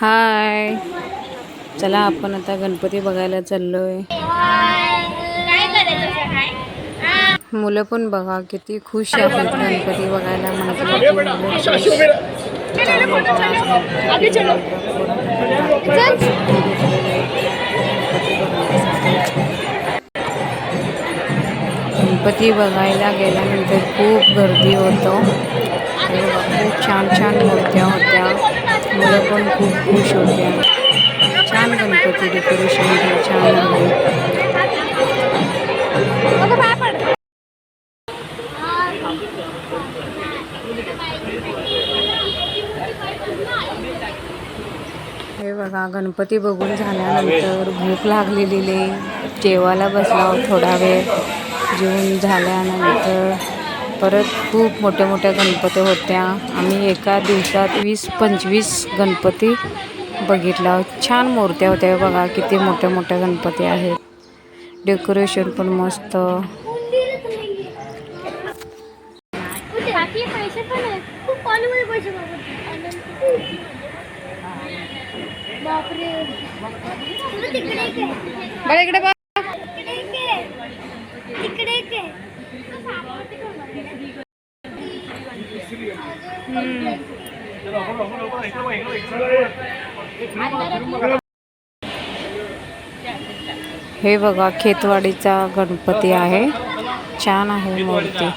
हाय. चला आपण आता गणपती बघायला चाललोय. मुलं पण बघा किती खुश आहेत गणपती बघायला गणपती बघायला गेल्यानंतर खूप गर्दी होतो. खूप छान छान मूर्त्या. होत्या मुलं पण खूप खुश होत्या छान गणपती डेकोरेशन छान हे बघा गणपती बघून झाल्यानंतर भूक लागलेली जेवायला बसला थोडा वेळ. जेवून झाल्यानंतर परत खूप मोठ्या मोठ्या गणपती होत्या. आम्ही एका दिवसात वीस पंचवीस गणपती बघितला. छान मूर्त्या होत्या. हे बघा किती मोठ्या मोठ्या गणपती आहेत. डेकोरेशन पण मस्त. बाकी पैसे पण आहेत खूप कॉलेजमध्ये पैसे मागवतात. बापरे तुला तिकडे एक आहे. बरं इकडे बघ तिकडे एक आहे. तिकडे एक आहे. हे बघा खेतवाडीचा गणपती आहे. छान आहे मूर्ती.